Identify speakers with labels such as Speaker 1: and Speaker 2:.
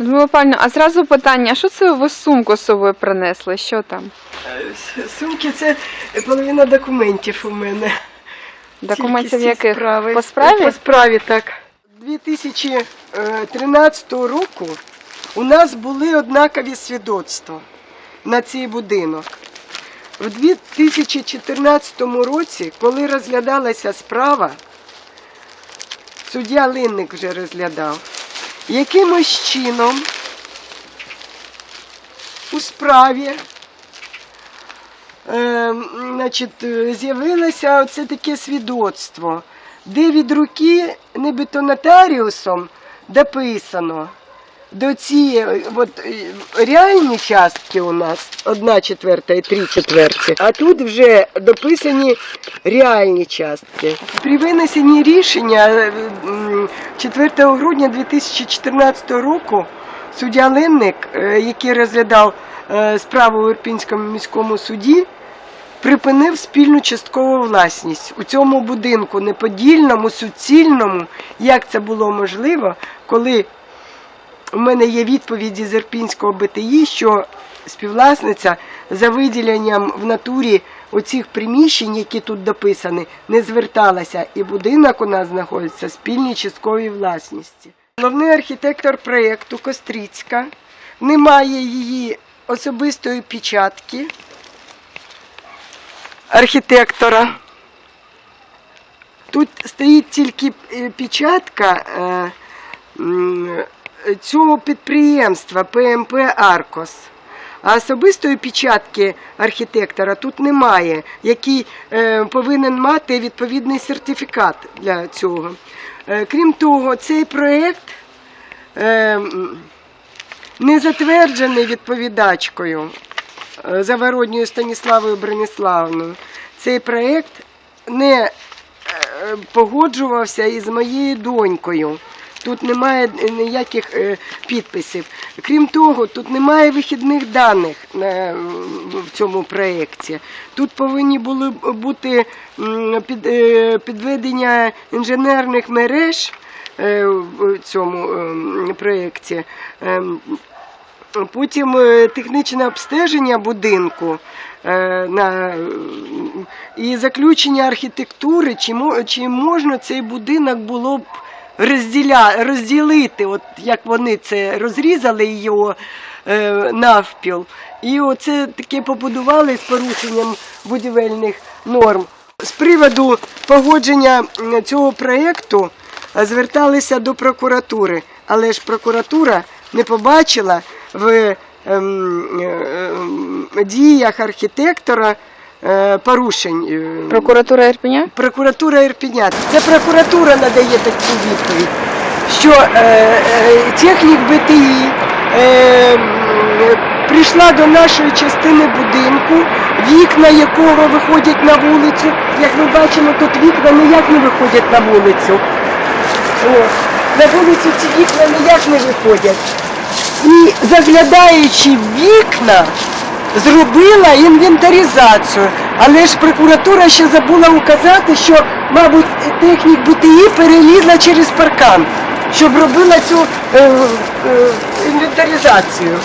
Speaker 1: Людмила Павлівна, а зразу питання, що це ви сумку з собою принесли? Що там?
Speaker 2: Е, Сумки це половина документів у мене.
Speaker 1: Документів яких?
Speaker 2: справи.
Speaker 1: По справі?
Speaker 2: По справі, так. 2013 року у нас були однакові свідоцтва на цей будинок. У 2014 році, коли розглядалася справа, суддя Линник вже розглядав, якимось чином у справі е, значить, з'явилося оце таке свідоцтво, де від руки нібито нотаріусом дописано до цієї от, е, реальні частки у нас одна четверта і три четверті, а тут вже дописані реальні частки. При винесенні рішення е, 4 грудня 2014 року суддя Ленник, е, який розглядав е, справу в Ірпінському міському суді, припинив спільну часткову власність у цьому будинку неподільному, суцільному. Як це було можливо, коли у мене є відповіді з Ірпінського БТІ, що співвласниця за виділенням в натурі оцих приміщень, які тут дописані, не зверталася, і будинок у нас знаходиться в спільній частковій власності. Головний архітектор проєкту Кострицька, немає її особистої печатки архітектора. Тут стоїть тільки е, печатка е, цього підприємства ПМП Аркос. А особистої печатки архітектора тут немає, який е, повинен мати відповідний сертифікат для цього. Е, крім того, цей проєкт е, не затверджений відповідачкою е, Завородньою Станіславою Брониславною. Цей проєкт не е, погоджувався із моєю донькою. Тут немає ніяких е, підписів. Крім того, тут немає вихідних даних на, в цьому проєкті. Тут повинні були бути е, підведення інженерних мереж е, в цьому проєкті. Потім е, технічне обстеження будинку е, на, і заключення архітектури, чи можна цей будинок було б розділя, розділити, от як вони це розрізали його е, навпіл. І оце таке побудували з порушенням будівельних норм. З приводу погодження цього проєкту е, зверталися до прокуратури, але ж прокуратура не побачила в ем, е, ем, діях архітектора порушень. е,
Speaker 1: Прокуратура Ірпеня?
Speaker 2: Прокуратура Ірпеня. Це прокуратура надає таку відповідь, що е, е, технік БТІ е, прийшла до нашої частини будинку, вікна якого виходять на вулицю. Як ми бачимо, тут вікна ніяк не виходять на вулицю. О, на вулицю ці вікна ніяк не виходять. І заглядаючи в вікна, зробила інвентаризацію. Але ж прокуратура ще забула указати, що, мабуть, технік БТІ перелізла через паркан, щоб робила цю е, е, інвентаризацію.